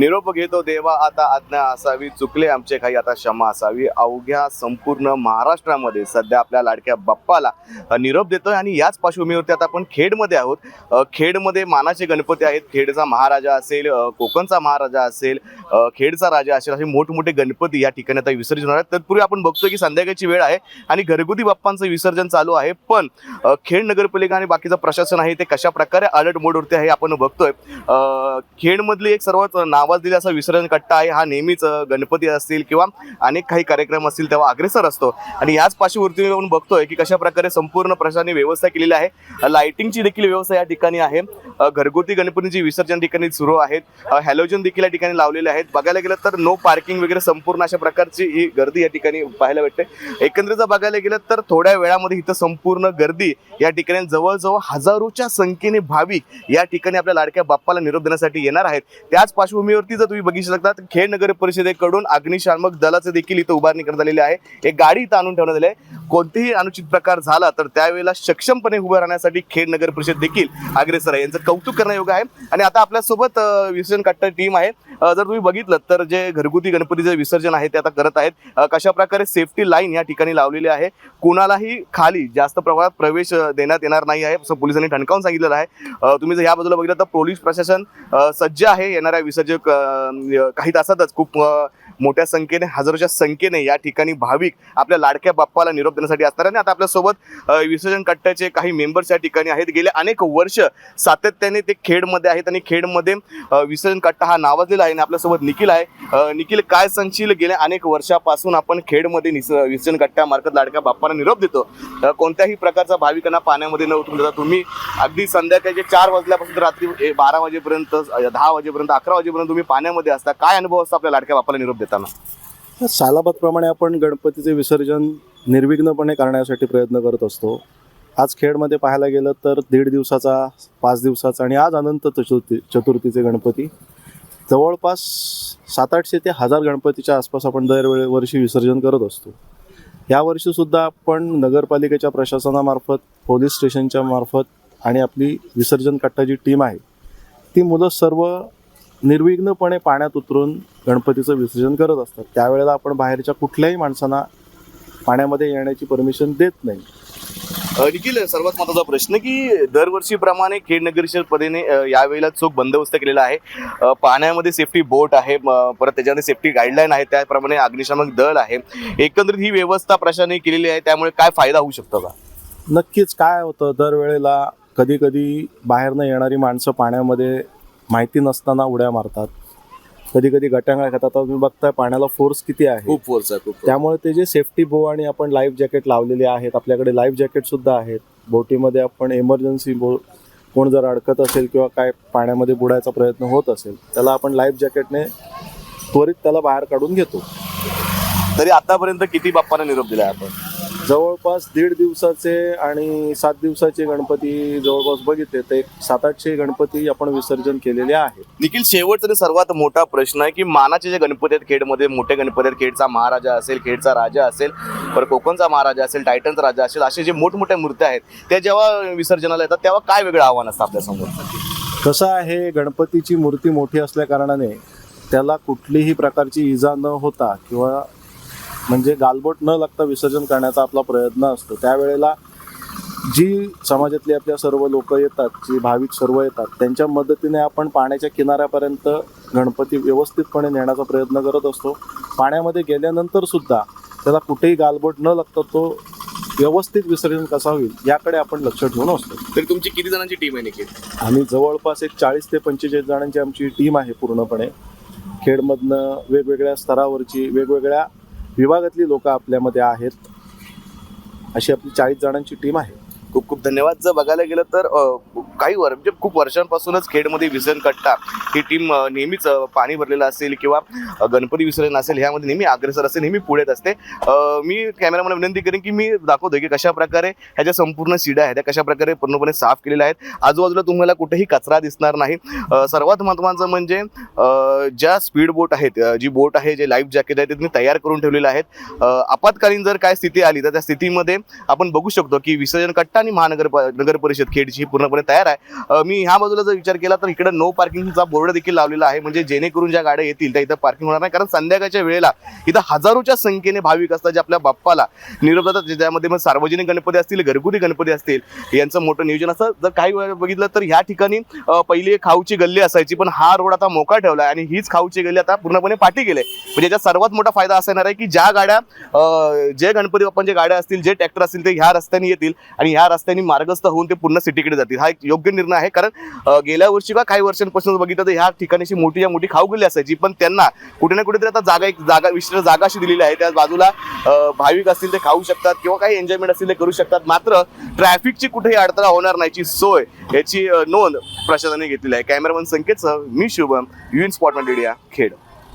निरोप घेतो देवा आता आज्ञा असावी चुकले आमचे काही आता क्षमा असावी. अवघ्या संपूर्ण महाराष्ट्रामध्ये सध्या आपल्या लाडक्या बाप्पाला निरोप देतोय आणि याच पार्श्वभूमीवरती आता आपण खेडमध्ये आहोत. खेडमध्ये मानाचे गणपती आहेत. खेडचा महाराजा असेल कोकणचा महाराजा असेल खेडचा राजा असेल असे मोठमोठे गणपती या ठिकाणी आता विसर्जन होणार आहेत. तत्पूर्वी आपण बघतोय की संध्याकाळची वेळ आहे आणि घरगुती बाप्पांचं विसर्जन चालू आहे. पण खेड नगरपालिका आणि बाकीचं प्रशासन आहे ते कशा प्रकारे अलर्ट मोडवरती आहे आपण बघतोय. खेडमधली एक सर्वात नावाजलेला असा विसर्जन कट्टा आहे. हा नेहमीच गणपती असतील किंवा अनेक काही कार्यक्रम असतील तेव्हा अग्रेसर असतो. आणि याच पार्श्वभूमीवर आपण बघतोय की कशा प्रकारे संपूर्ण प्रशासनाने व्यवस्था केलेली आहे. लाइटिंगची देखील व्यवस्था या ठिकाणी आहे. घरगुती गणपतीची विसर्जन ठिकाणी सुरू आहेत. हॅलोजन देखील या ठिकाणी लावलेले आहेत. बघायला गेलं तर नो पार्किंग वगैरे संपूर्ण अशा प्रकारची ही गर्दी या ठिकाणी पाहायला भेटते. एकंदरीत जर बघायला गेलं तर थोड्या वेळामध्ये इथं संपूर्ण गर्दी या ठिकाणी जवळजवळ हजारोच्या संख्येने भाविक या ठिकाणी आपल्या लाडक्या बाप्पाला निरोप देण्यासाठी येणार आहेत. त्याच पार्श्वभूमी पार्श्वभूमीवरती जर तुम्ही बघू शकता खेड नगर परिषदेकडून अग्निशामक दलाचं देखील इथं उभारणी करण्यात आलेली आहे. एक गाडी इथं आणून ठेवण्यात आली आहे. कोणतेही अनुचित प्रकार झाला तर त्यावेळेला सक्षमपणे उभं राहण्यासाठी खेड नगर परिषद देखील अग्रेसर आहे. यांचं कौतुक करण्यायोग्य आहे. आणि आता आपल्यासोबत विसर्जन कट्टा टीम आहे. जर तुम्ही बघितलं तर जे घरगुती गणपतीचं विसर्जन आहे ते आता करत आहेत. कशा प्रकारे सेफ्टी लाईन या ठिकाणी लावलेली आहे. कुणालाही खाली जास्त प्रमाणात प्रवेश देण्यात येणार नाही आहे असं पोलिसांनी ठणकावून सांगितलेलं आहे. तुम्ही जर या बाजूला बघितलं तर पोलीस प्रशासन सज्ज आहे. येणाऱ्या विसर्जक काही तासातच खूप मोठ्या संख्येने हजारोच्या संख्येने या ठिकाणी भाविक आपल्या लाडक्या बाप्पाला निरोप देण्यासाठी असणार आणि आता आपल्यासोबत विसर्जन कट्ट्याचे काही मेंबर्स या ठिकाणी आहेत. गेले अनेक वर्ष सातत्याने ते खेडमध्ये आहेत आणि खेडमध्ये विसर्जन कट्टा हा नावाजलेला आहे. आणि आपल्यासोबत निखिल आहे. निखिल काय सांगशील? गेल्या अनेक वर्षापासून आपण खेडमध्ये निस विसर्जन कट्ट्यामार्फत लाडक्या बाप्पाला निरोप देतो. कोणत्याही प्रकारचा भाविकांना पाण्यामध्ये न उतरून देता तुम्ही अगदी संध्याकाळचे चार वाजल्यापासून रात्री बारा वाजेपर्यंत दहा वाजेपर्यंत अकरा वाजेपर्यंत तुम्ही पाण्यामध्ये असता. काय अनुभव असतो आपल्या लाडक्या बाप्पाला निरोप देताना? सालाबादप्रमाणे आपण गणपतीचे विसर्जन निर्विघ्नपणे करण्यासाठी प्रयत्न करत असतो. आज खेडमध्ये पाहायला गेलं तर दीड दिवसाचा पाच दिवसाचा आणि आज अनंत चतुर्थी चतुर्थीचे गणपती. जवळपास सात आठशे ते हजार गणपतीच्या आसपास आपण दरवेळे वर्षी विसर्जन करत असतो. यावर्षीसुद्धा आपण नगरपालिकेच्या प्रशासनामार्फत पोलीस स्टेशनच्या मार्फत आणि आपली विसर्जन कट्टाची टीम आहे ती मुलं सर्व निर्विघ्नपणे पाण्यात उतरून गणपतीचं विसर्जन करत असतात. त्यावेळेला आपण बाहेरच्या कुठल्याही माणसांना पाण्यामध्ये येण्याची परमिशन देत नाही. निखिल सर्वात महत्त्वाचा प्रश्न की दरवर्षीप्रमाणे खेड नगरशल पदेने यावेळेला चोख बंदोबस्त केलेला आहे. पाण्यामध्ये सेफ्टी बोट आहे परत त्याच्यामध्ये सेफ्टी गाईडलाईन आहे त्याप्रमाणे अग्निशामक दल आहे. एकंदरीत ही व्यवस्था प्रशासनाने केलेली आहे त्यामुळे काय फायदा होऊ शकतो का? नक्कीच काय होतं दरवेळेला कधी कधी बाहेरनं येणारी माणसं पाण्यामध्ये माहिती नसताना उड्या मारतात. कधी कधी गटांगळ्या खातात तुम्ही बघताय पाण्याला फोर्स किती आहे. खूप फोर्स आहे खूप त्यामुळे ते जे सेफ्टी बो आणि आपण लाईफ जॅकेट लावलेले आहेत आपल्याकडे लाईफ जॅकेट सुद्धा आहेत. बोटीमध्ये आपण एमर्जन्सी बो कोण जर अडकत असेल किंवा काय पाण्यामध्ये बुडायचा प्रयत्न होत असेल त्याला आपण लाईफ जॅकेटने त्वरित त्याला बाहेर काढून घेतो. तरी आतापर्यंत किती बाप्पांना निरोप दिलाय आपण? जवळपास दीड दिवसाचे आणि सात दिवसाचे गणपती जवळपास बघितले तर एक सात आठशे गणपती आपण विसर्जन केलेले आहेत निखिल शेवटचा सर्वात मोठा प्रश्न आहे की मानाचे जे गणपती आहेत खेडमध्ये मोठे गणपती आहेत खेडचा महाराजा असेल खेडचा राजा असेल परत कोकणचा महाराजा असेल टायटनचा राजा असेल असे जे मोठमोठ्या मूर्त्या आहेत त्या जेव्हा विसर्जनाला येतात तेव्हा काय वेगळं आव्हान असतं आपल्यासमोर कसं आहे गणपतीची मूर्ती मोठी असल्या कारणाने त्याला कुठलीही प्रकारची इजा न होता किंवा म्हणजे गालबोट न लागता विसर्जन करण्याचा आपला प्रयत्न असतो. त्यावेळेला जी समाजातली आपल्या सर्व लोक येतात जी भाविक सर्व येतात त्यांच्या मदतीने आपण पाण्याच्या किनाऱ्यापर्यंत गणपती व्यवस्थितपणे नेण्याचा प्रयत्न करत असतो. पाण्यामध्ये गेल्यानंतर सुद्धा त्याला कुठेही गालबोट न लागता तो व्यवस्थित विसर्जन कसा होईल याकडे आपण लक्ष ठेवून असतो. तरी तुमची किती जणांची टीम आहे निखिल? आम्ही जवळपास एक चाळीस ते पंचेचाळीस जणांची आमची टीम आहे पूर्णपणे. खेडमधनं वेगवेगळ्या स्तरावरची वेगवेगळ्या विभागातली लोक आपल्यामध्ये आहेत. अशी आपली चाळीस जणांची टीम आहे. खूप खूप धन्यवाद. जर बघायला गेलं तर काही वर म्हणजे खूप वर्षांपासूनच खेडमध्ये विसर्जन कट्टा ही टीम नेहमीच पाणी भरलेलं असेल किंवा गणपती विसर्जन असेल ह्यामध्ये नेहमी अग्रेसर असेल नेहमी पुढेत असते. मी कॅमेरामॅन विनंती करेन की मी दाखवतो की कशा प्रकारे ह्याच्या संपूर्ण शिड्या आहेत त्या कशा प्रकारे पूर्णपणे साफ केलेल्या आहेत. आजूबाजूला तुम्हाला कुठेही कचरा दिसणार नाही. सर्वात महत्त्वाचं म्हणजे ज्या स्पीड बोट आहेत जी बोट आहे जे लाईफ जॅकेट आहे ते तुम्ही तयार करून ठेवलेले आहेत. आपत्कालीन जर काय स्थिती आली तर त्या स्थितीमध्ये आपण बघू शकतो की विसर्जन कट्टा आणि महानगर नगर परिषद खेडची पूर्णपणे तयार आहे. मी ह्या बाजूला जर विचार केला तर इकडे नो पार्किंगचा बोर्ड देखील लावलेला आहे. म्हणजे जेणेकरून ज्या गाड्या येतील त्या इथं पार्किंग होणार नाही. कारण संध्याकाळच्या वेळेला इथं हजारोच्या संख्येने भाविक असतात जे आपल्या बाप्पाला निरोप जातात ज्यामध्ये मग सार्वजनिक गणपती असतील घरगुती गणपती असतील यांचं मोठं नियोजन असं जर काही वेळ बघितलं तर ह्या ठिकाणी पहिली खाऊची गल्ली असायची पण हा रोड आता मोका ठेवला आणि हीच खाऊची गल्ली आता पूर्णपणे पाठी गेले. म्हणजे याचा सर्वात मोठा फायदा असा येणार आहे की ज्या गाड्या जे गणपती बाप्पांच्या गाड्या असतील जे ट्रॅक्टर असतील ते ह्या रस्त्याने येतील आणि ह्या रस्त्याने मार्गस्थ होऊन ते पूर्ण सिटीकडे जातील. हा एक योग्य निर्णय आहे. कारण गेल्या वर्षी का काही वर्षांपासून बघितलं तर ह्या ठिकाणीशी मोठी मोठी मोठी खाऊ असायची. पण त्यांना कुठे ना कुठेतरी आता जागा एक जागा विशिष्ट जागा अशी दिलेली आहे. त्या बाजूला भाविक असतील ते खाऊ शकतात किंवा काही एन्जॉयमेंट असतील ते करू शकतात. मात्र ट्रॅफिकची कुठेही अडथळा होणार नाहीची सोय याची नोंद प्रशासनाने घेतलेली आहे. कॅमेरामन संकेतसह मी Shubham UN spot India Khed.